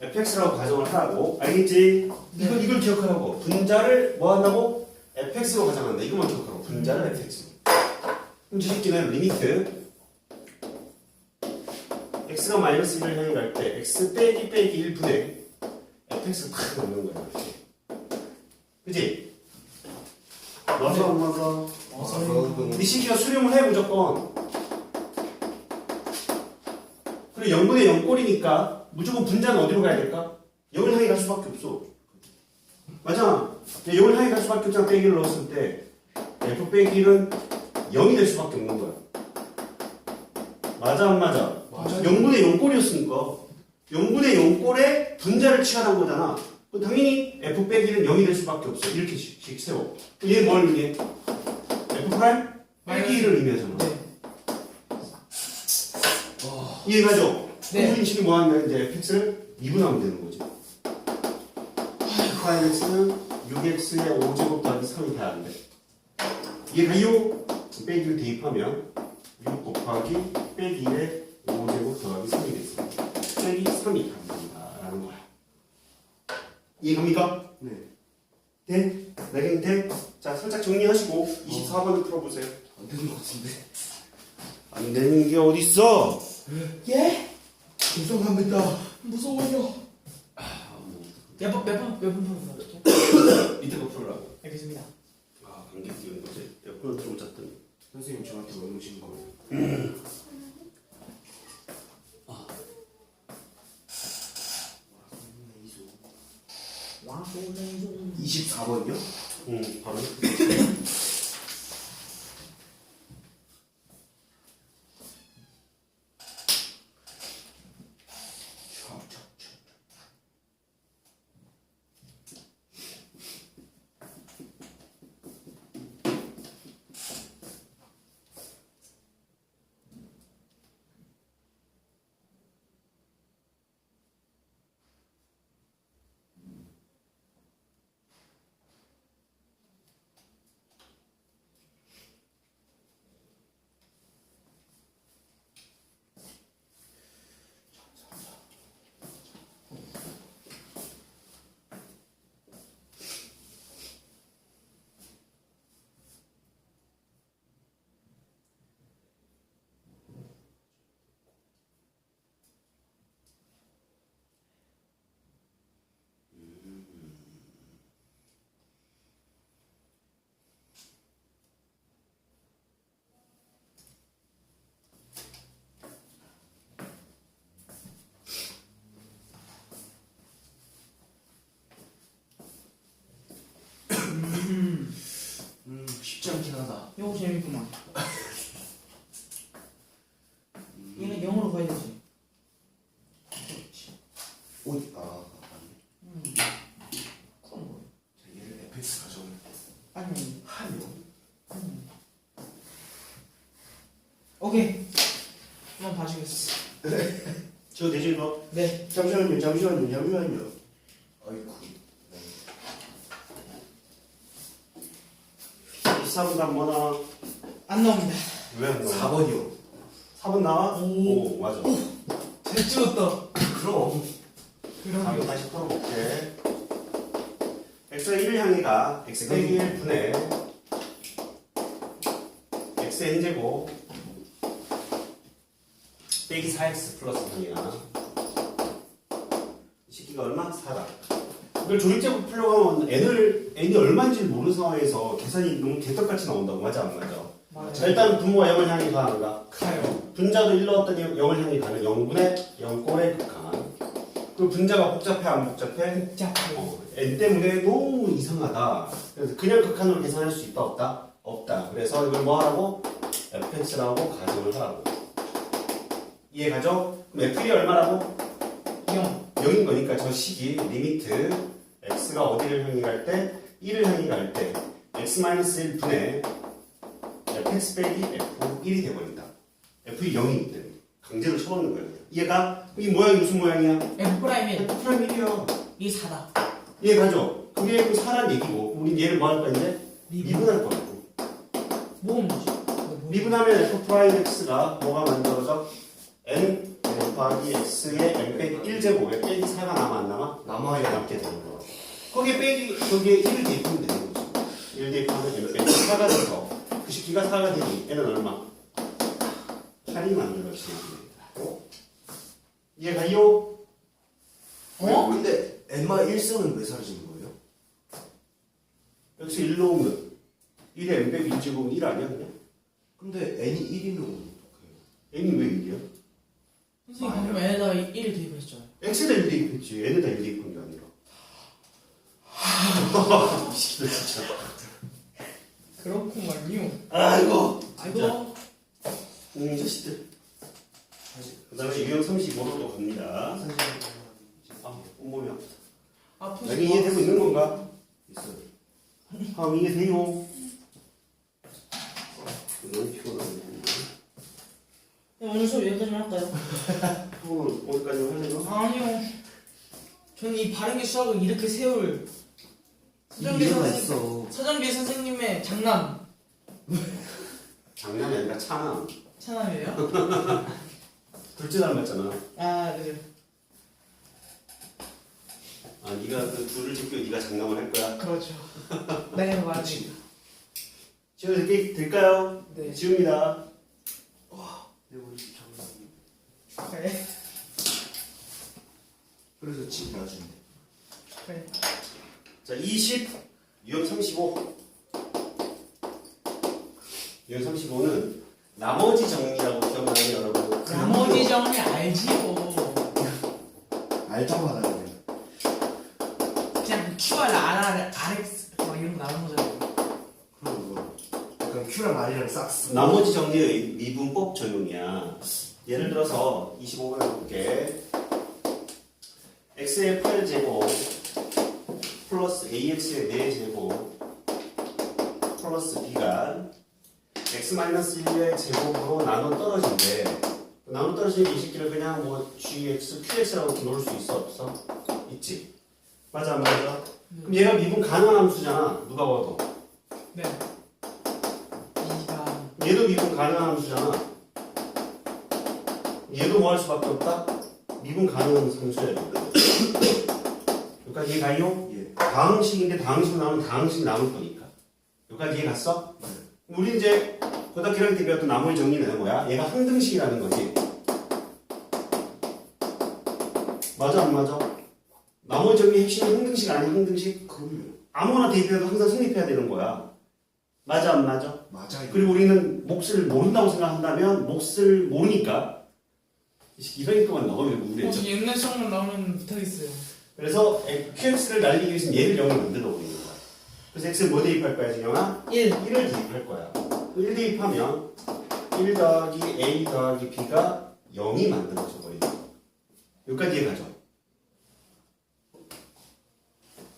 fx라고 가정을 하라고. 알겠지? 이걸 이걸 기억하라고. 분자를 뭐 한다고? fx로 가정한다. 이것만 기억하라고. 분자를 fx 그럼 저 새끼는 리미트. x가 마이너스 1을 향해 갈 때 x 빼기 빼기 1분의 fx가 탁 넣는 거야 이렇게. 그지? 맞아 안 맞아? 어, 이 시기가 수렴을 해 무조건. 그리고 0분의 0꼴이니까 무조건 분자는 어디로 가야 될까? 0을 향해 갈 수밖에 없어 맞아 0을 향해 갈 수밖에 없잖아 빼기를 넣었을 때 f 빼기 1은 0이 될 수밖에 없는 거야 맞아 안 맞아? 맞아요. 0분의 0꼴이었으니까 0분의 0꼴에 분자를 취하는 거잖아 그럼 당연히 f 빼기는 0이 될 수밖에 없어 이렇게 씩, 씩 세워 얘 뭘 의미해? f 프라임? 빼기를 의미하잖아 네. 이해가죠? 네. 네. 인식이 뭐 하면 이제 fx를 미분하면 되는 거지. 프라임x는 6x의 5제곱 더하기 3이 돼야 안 돼. 이해가요? 빼기를 대입하면 6 곱하기 빼기 1의 5제곱 더하기 3이 됐습니다. 빼기 3이 답니다. 라는 거야. 이해갑니까? 네. 네? 나경 돼? 자, 살짝 정리하시고 24번을 풀어보세요. 안 되는 것 같은데. 안 되는 게 어딨어? 예? 죄송합니다. 무서워요. 몇 번, 몇 번, 몇번 풀어볼게요. 밑에 거 풀으라고. 알겠습니다. 아, 감기 뛰는 거지? 옆으로 좀 잤더니. 선생님 저한테 뭐 넣으신 거예요? 왕소랭송. 24번이요? 응, 바로. 음 쉽지 않긴 하다. 이거 재밌구만. 얘는 영어로 가야 되지. 그렇지. 오, 아, 맞네. 음. 그런 거. 자, 얘를 fx 가정을 아니. 하면 음. 오케이. 한번 봐주겠어. 저 대신 너 네. 잠시만요, 잠시만요, 잠시만요. 아이쿠. 네. 24분 다음 뭐 나와? 안 나옵니다. 왜안 나와? 4번이요. 4번 나와? 오. 맞아. 그럼. 그럼. 다시 풀어볼게. x가 1을 향해 가. x 빼기 1분의 x n제곱 빼기 4x 플러스 3이야. 이 새끼가 얼마? 4다. 이걸 조립제곱 풀려고 하면 n을, n이 얼마인지 모르는 상황에서 계산이 너무 개떡같이 나온다고. 맞아, 안 맞아? 맞아요. 자, 일단 분모가 0을 향해 가, 안 가? 가요. 분자도 1 넣었더니 0을 향해 가는 0분의 0꼴의 극한. 그리고 분자가 복잡해, 안 복잡해? 복잡해. 어, n 때문에 너무 이상하다. 그래서 그냥 극한으로 계산할 수 있다, 없다? 없다. 그래서 이걸 뭐 하라고? fx라고 가정을 하라고. 이해가죠? 그럼 f1이 얼마라고? 영. 0인 거니까 저 식이 리미트 x가 어디를 향해 갈 때? 1을 향해 갈 때 x-1분의 fx 빼기 f1이 돼버린다. F1이 0이기 때문에 강제로 쳐넣는 거야. 얘가 이 모양이 무슨 모양이야? F 프라임이 f 프라임 1이야. 이 4다. 이해가죠? 그게 그 사람 얘기고 우리 얘를 뭐할 이제? 미분할 거고 뭐지? 미분하면 f 프라임 x가 뭐가 만들어져? n 곱하기 x의 m 빼기 1제곱에 빼기 4가 남아 안 남아? 남아요. 남게 되는 거야. 거기에 빼기 거기에 1을 대입하면 되는 거지. 1 대입하면 m 빼기 4가 돼서 그 식기가 4가 되니 얘는 얼마? 8이 만들어지는 겁니다. 이해가요? 어? 근데 엠마 1승은 왜 사라지는 거예요? 여기서 1로 오면 1에 m 빼기 2제곱은 1 아니야 그냥? 근데 n이 1이면 어떡해요? n이 왜 1이야? 선생님 방금 n에다가 1을 대입했잖아요. x에다 1 대입했지 n에다 1 대입한 게 아니라 이 새끼들 진짜 그렇구만요. 아이고. 아이고. 음, 자식들. 그 다음에 유형 35로 또 갑니다 사진 아 온몸이 아프다 아프지 여기 이해되고 있는 건가? 있어요. 아 이해돼요 너무 피곤하네 오늘 수업 여기까지만 할까요? 오늘 오늘까지 하려고? 아니요. 저는 이 바른 수학을 이렇게 세울 이유가 선생 있어. 서정기 선생님의 장남 장난이 아니라 차남 차남이에요? 둘째 닮았잖아 아 그죠. 아 네가 그 둘을 제끼고 네가 장남을 할 거야 그렇죠. 네 맞지. 지금 이렇게 될까요? 네. 지웁니다 내 머리 장난. 네. 그래서 집 놔준대. 네. 자, 20, 유형 35. 유형 35는 나머지 정리라고 기억나요, 여러분? 나머지 정리 알지요. 알다고 하다가 그래. 그냥 QR, RR, RX 막 이런 거 나오는 거잖아요. 그럼 뭐. 약간 큐랑 R이랑 싹스. 나머지 정리의 미분법 적용이야. 예를 들어서 25번 해볼게. x의 8 제곱 플러스 ax의 4 제곱 플러스 b가 x-1의 제곱으로 나눠 떨어진대. 나눠 떨어지는 이 새끼를 그냥 뭐 gx, qx라고 놓을 수 있어 없어? 있지. 맞아 안 맞아? 그럼 얘가 미분 가능한 함수잖아. 누가 봐도. 네. 이가 얘도 미분 가능한 함수잖아. 얘도 뭐 할 수밖에 없다? 미분 가능한 함수야. 여기까지 이해 가요? 예. 다항식인데 다항식 나오면 다항식 나올 거니까. 여기까지 이해 갔어? 네. 우리 이제 고등학교 1학년 때 배웠던 나머지 정리는 뭐야? 얘가 항등식이라는 거지. 맞아 안 맞아? 나머지 정리 핵심은 항등식 아니야 항등식? 그럼요. 아무거나 대입해도 항상 성립해야 되는 거야. 맞아 안 맞아? 맞아요. 그리고 우리는 몫을 모른다고 생각한다면 몫을 모르니까 이런 동안 넣으면 어, 우울해져. 저 옛날 수학만 나오면 못하겠어요. 그래서 그래서 QX를 날리기 위해서는 얘를 0을 만들어 버리는 거야. 그래서 X를 뭐 대입할 거야, 진영아? 1. 1을 대입할 거야. 1 대입하면 1 더하기 A 더하기 B가 0이 만들어져 버리는 거야. 여기까지 이해가죠?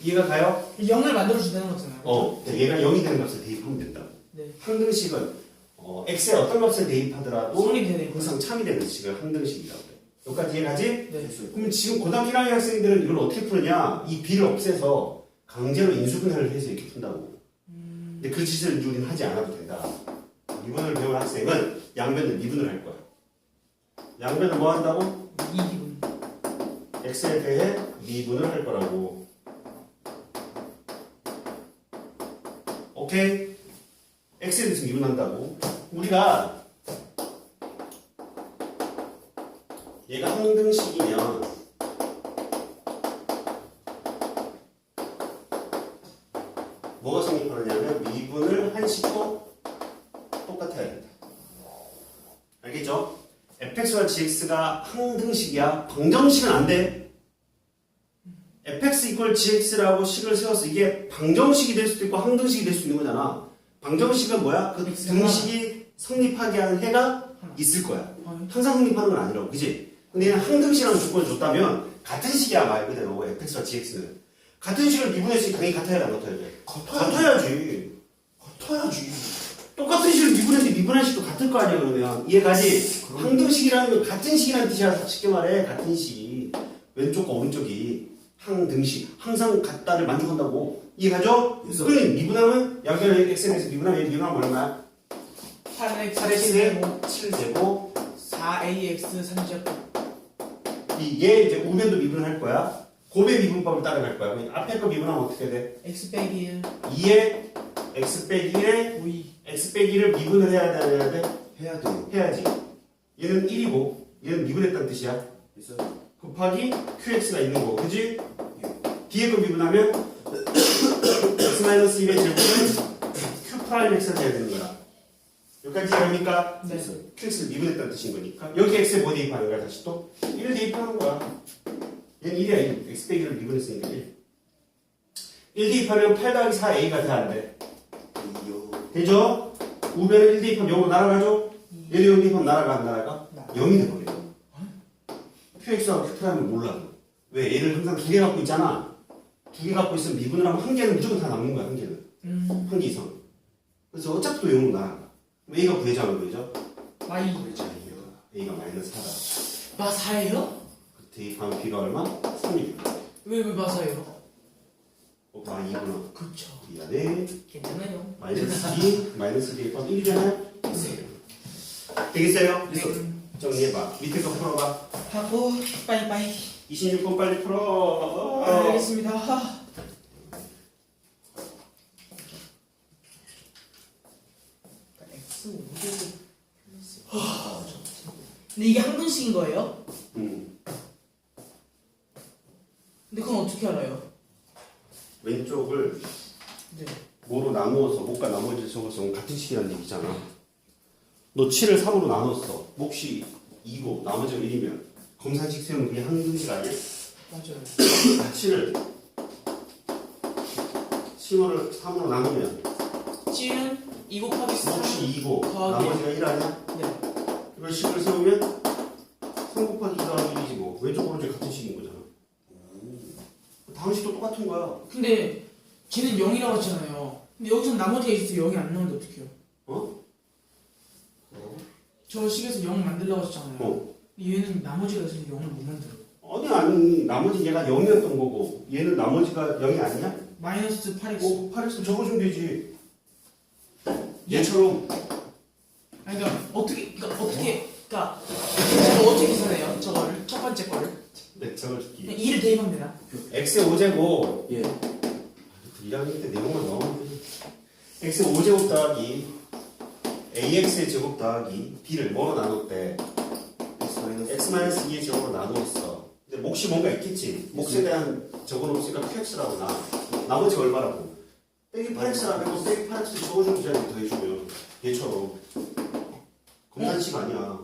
이해가 가요? 0을 만들어준다는 거잖아요. 어, 얘가 0이 되는 값을 대입하면 된다고. 네. 항등식은 어, x의 어떤 값을 대입하더라도 거. 항상 참이 되는 식을 항등식이라고 그래. 여기까지 이해가지? 네. 그럼 지금 고등학교 1학년 학생들은 이걸 어떻게 푸느냐? 이 b를 없애서 강제로 인수분해를 해서 이렇게 푼다고. 근데 그 짓을 우리는 하지 않아도 된다. 미분을 배운 학생은 양변을 미분을 할 거야. 양변을 뭐 한다고? 2기분. x에 대해 미분을 할 거라고. 오케이? x에 대해서 미분한다고. 우리가 얘가 항등식이면 뭐가 성립하느냐면 미분을 한식도 똑같아야 된다. 알겠죠? fx와 gx가 항등식이야. 방정식은 안 돼. fx 이퀄 gx라고 식을 세워서 이게 방정식이 될 수도 있고 항등식이 될 수 있는 거잖아. 방정식은 뭐야? 그 등식이 성립하게 하는 해가 있을 거야. 아, 항상 성립하는 건 아니라고, 그지? 근데 얘는 항등식이라는 조건을 줬다면 같은 식이야 말 그대로 fx와 gx는 같은 식을 미분했으니 당연히 같아야 돼, 안 같아야 돼? 같아야지. 같아야지. 같아야지. 똑같은 식을 미분했는데 미분한 식도 같을 거 아니야 그러면 이해가지? 항등식이라는 건 같은 식이라는 뜻이야 쉽게 말해 같은 식 왼쪽과 오른쪽이 항등식 항상 같다를 만족한다고 이해가죠? 그래서- 그러니 미분하면 양변의 x에서 미분하면 얘 미분하면 얼마야? 8x 8x의 7제곱 4ax 3제곱 이게 이제 우변도 미분할 거야. 고배 미분법을 따라갈 거야. 앞에 거 미분하면 어떻게 돼? x 빼기 1 2에 x 빼기 1에 5이 x 빼기 1을 미분을 해야 돼, 안 해야 돼? 해야 돼요. 해야지. 얘는 1이고 얘는 미분했다는 뜻이야. 있어요. 곱하기 qx가 있는 거, 그지? 뒤에 거 미분하면 x-1의 제곱은 q 프라임 x가 돼야 되는 거야. 여기까지 이해합니까? 네. qx를 미분했다는 뜻인 거니까 여기 x에 뭐 대입하는 거야 다시 또? 1을 대입하는 거야 얘는 1이야 1 x 빼기를 미분했으니까 1 1 대입하면 8 더하기 4a가 돼안 돼? 이요. 되죠? 우변을 1 대입하면 0으로 날아가죠? 얘도 0 대입하면 날아가 안 날아가? 나. 0이 돼버려 qx하고 q'를 몰라 왜? 얘를 항상 두 개 갖고 있잖아 두 개 갖고 있으면 미분을 하면 한 개는 무조건 다 남는 거야 한 개는 음 한개 이상 그래서 어차피 또 0으로 날아가 그럼 a가 부회장은 왜죠? 마이 a가 마이너스 4다 마사예요? 대입하면 b가 얼마? 3이다 왜왜 마사예요? 어, 아 2구나 그쵸 미안해 괜찮아요 마이너스 2 마이너스 대입하면 1이잖아요 되겠어요? 네. 정리해봐 밑에 거 풀어봐 하고 빠이빠이 26번 빨리 풀어 아, 알겠습니다 하. X 5 근데 이게 항등식인 거예요? 음. 근데 그건 어떻게 알아요? 왼쪽을 네. 뭐로 나누어서 목과 나머지를 적어서 같은 식이라는 얘기잖아 너 7을 3으로 나눴어 몫이 2고 나머지가 1이면 검산식 세우면 그게 항등식 아니야? 맞아요 7을 10을 3으로 나누면 찌은 2 곱하기 3 몫이 2고 더하기 나머지가 1 아니야? 네. 이걸 식을 세우면 3 곱하기 2 더하기 1이지 뭐 왼쪽 오른쪽 같은 식인 거잖아 다음 식도 똑같은 거야 근데 쟤는 0이라고 했잖아요 근데 여기서 나머지가 있어서 0이 안 나오는데 어떡해요? 어? 저 식에서 0 만들려고 했잖아요 어. 근데 얘는 나머지가 있어서 0을 못 만들어 아니 아니 나머지 얘가 0이었던 거고 얘는 나머지가 0이 아니야? 마이너스 8x 어, 8x 적어주면 되지 얘처럼 아니 그러니까 어떻게 그러니까 어떻게 그러니까 저거 어떻게 계산해요? 저거를 첫 번째 거를 네 적어줄게 그냥 2를 대입하면 되나? x의 5제곱. 예. 1학년 때 내용만 나오면 되지 x의 5제곱 더하기 ax의 제곱 더하기 b를 뭐로 나눴대? X 마이너스. x 2의 제곱으로 나누었어. 근데 몫이 뭔가 있겠지. 몫에 대한 적어놓으니까 qx라고 나. 나머지가 얼마라고? 빼기 8x라고 해서 빼기 8x 적어주면 되잖아 더해주면. 얘처럼. 검산식 아니야.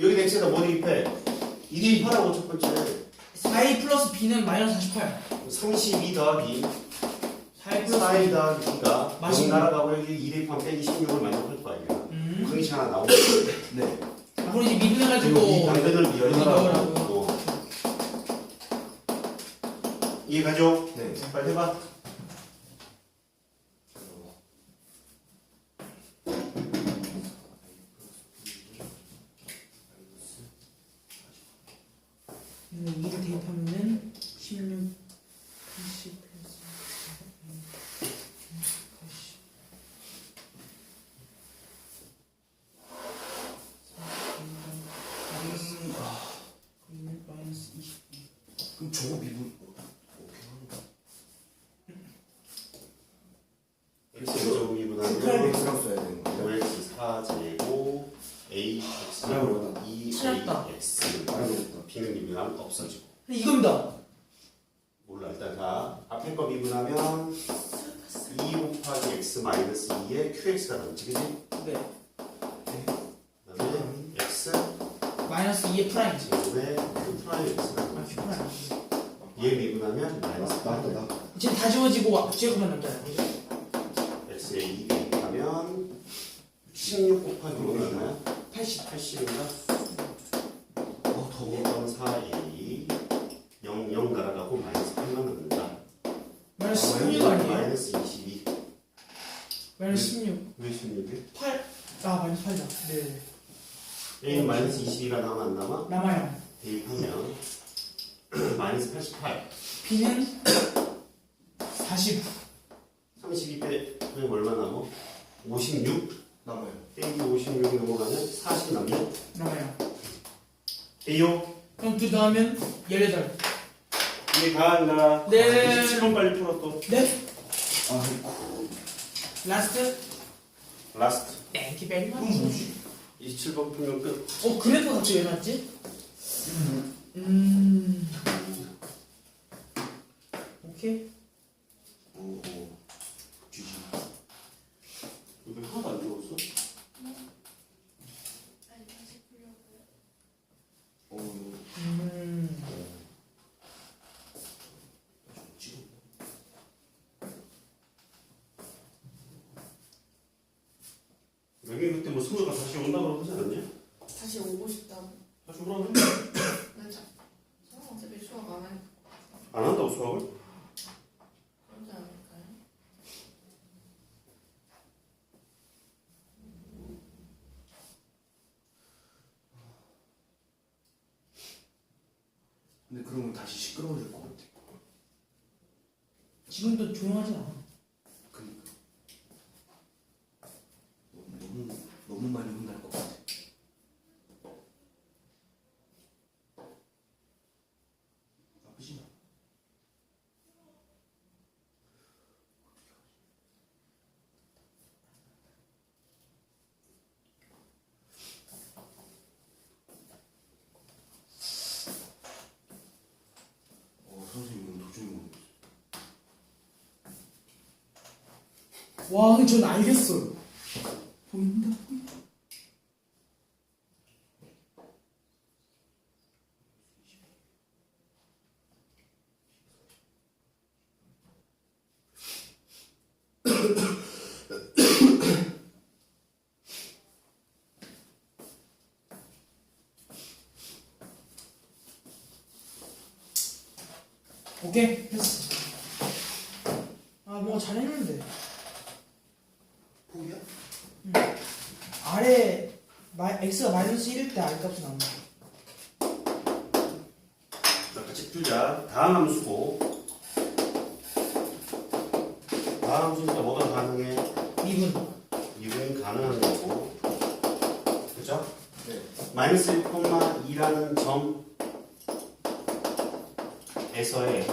여기 x에다 뭐 대입해? 2 대입하라고 첫 번째 4a 플러스 b는 마이너스 48 32 더하기 4a 플러스 4a 더하기 b가 0 맛있네. 날아가고 여기 2 대입하면 빼기 16을 만족할 거 아니야 음. 그릇이 하나 나오고 네. 앞으로 이제 미분해가지고 그리고 이 당근을. 미열하라 저거 미분 어떻게 하는 거야? x 제곱 그럼 미분하면 X랑 써야 되는 거예요? 5x 4제곱 a x 알아보다. 2 찾았다. a x 알아보다. b는 미분하면 없어지고 근데 이겁니다 몰라 일단 자 앞에 거 미분하면 2 곱하기 x 마이너스 2에 qx가 남지 그지? 네 그다음에 x 마이너스 2의 프라임 제곱에 q 프라임 x가 아 남지 Q 프라임 얘 미분하면 마이너스 나왔다 나. 지워지고 뒤에만 남잖아요 그죠? x에 2 대입하면 16 곱하기 5는 얼마야? 80 80인가? 어 더워. 2번 4a 0, 0 날아가고 마이너스 8만 남는다 마이너스 아, 16 아니에요? 마이너스 22 마이너스 16 왜 16이? 8 아 마이너스 8이다 네 A는 마이너스 22가 남아 안 남아? 남아요 대입하면 마이너스 88 B는 40 32 빼면 얼마 남아? 56 남아요. 빼기 56이 넘어가면 40 남네 남아요 A요 그럼 둘 다 더하면 18. 이게 가한가? 네. 27번 빨리 풀어 또. 네. 아이고. 라스트. 라스트. 땡큐 베리 그럼 마치. 뭐지? 27번 풀면 끝. 어, 그래프 갑자기 왜 나왔지? 음. 오케이. 오, 뒤지. 이거 하나도 안 죽었어? 아니 다시 풀려고요. 어, 음. 지금. 여기 그때 뭐 승우가 다시 온다고 그러지 않았냐? 다시 오고 싶다고. 다시 오라고 맞아. 저는 어차피 수학 안 할. 안 한다고 수학을? 그러지 않을까요? 근데 그러면 다시 시끄러워질 것 같아. 지금도 조용하지 않아. 그니까. 너무, 너무 많이 혼날 것 같아. 나쁘지 않아. 어, 선생님은 도저히 모르겠어. 와, 근데 전 알겠어요. 보인다. 오케이, 됐어. 아, 뭔가 잘했는데. 포기야? 아래 마, x가 마이너스 1일 때 r값이 나온다. 자, 같이 풀자. 다음 함수고. 다음 함수니까 뭐가 가능해? 2분. 이건 가능한 거고. 그죠? 네. 마이너스 1,2라는 점에서의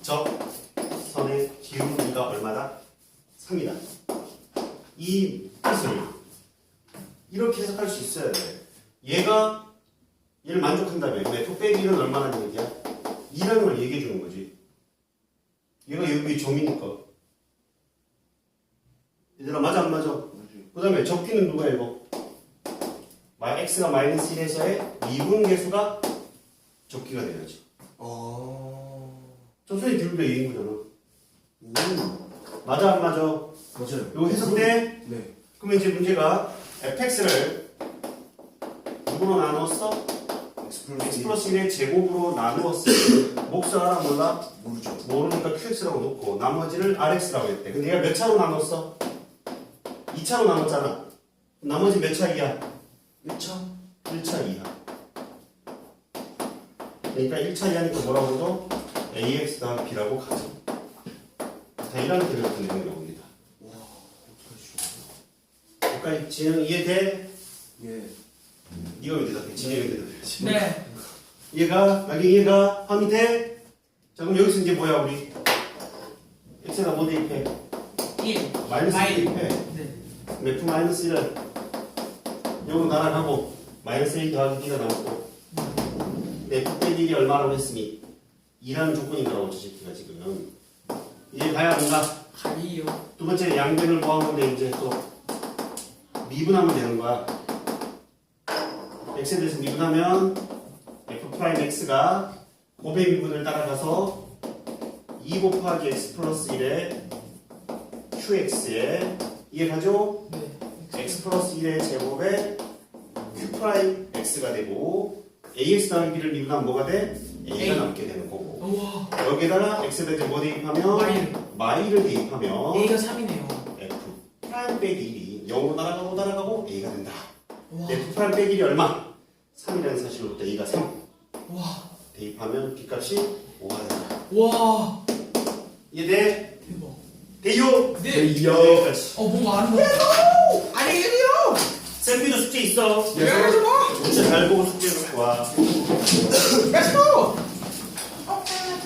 적선의 기울기가 얼마다? 3이다. 이 뜻을 이렇게 해석할 수 있어야 돼. 얘가 얘를 만족한다면 f 빼기 1은 얼마나 얘기야? 2라는 걸 얘기해 주는 거지. 얘가 여기 점이니까. 얘들아 맞아 안 맞아? 그 다음에 적기는 누가 읽어? 마- x가 마이너스 1에서의 미분 계수가 적기가 돼야지. 어. 조선이 들배 얘기인 거잖아. 오. 맞아 안 맞아? 맞아요. 이거 해석돼? 네. 그러면 이제 문제가 fx를 누구로 나눴어? X 플러스 플러스 1의 제곱으로 나누었을 때 몫을 알아 몰라? 모르죠. 모르니까 qx라고 놓고 나머지를 rx라고 했대. 근데 얘가 몇 차로 나눴어? 2차로 나눴잖아. 나머지 몇 차이야? 1차? 1차 이하. 그러니까 1차 이하니까 뭐라고 해도 ax 더하기 b라고 가죠. 자, 이런 같은 내용이 나옵니다. 와, 그러니까 진영 이해돼? 예. 이거 왜 대답해? 진영이 대답해야지. 네. 얘가, 만약 얘가 함이 돼? 자, 그럼 여기서 이제 뭐야, 우리? x에다 뭐 대입해? 1. 마이너스 마이- 대입해. 네. f 마이너스 1을 요거 날아가고 마이너스 1 더하기 b가 나오고 f 빼기 1이 얼마라고 했으니 2라는 조건이 나오죠 새끼가 지금 이제 가야 뭔가 가리요. 두 번째 양변을 구한 건데 이제 또 미분하면 되는 거야 x에 대해서 미분하면 f 프라임 x가 곱의 미분을 따라가서 2 곱하기 x 플러스 1의 qx에 이해가죠? 네. x 플러스 1의 제곱에 q 프라임 x가 되고 ax 더하기 b를 미분하면 뭐가 돼? a가. 남게 되는 거고 우와. 여기다가 x에다 이제 뭐 대입하면 마이를. 마이를 대입하면 A가 3이네요. f 프라임 빼기 1이 0으로 날아가고 날아가고 a가 된다 와. f 프라임 빼기 1이 얼마? 3이라는 사실로부터 a가 3 와. 대입하면 b값이 5가 된다 와. 이해돼? 대박. 대요? 네. 여기까지 어, 뭔가 아는 거. 안녕히 계세요. 쌤비도 숙제 있어 네. 숙제 잘 보고 숙제 놓고 와 Let's go!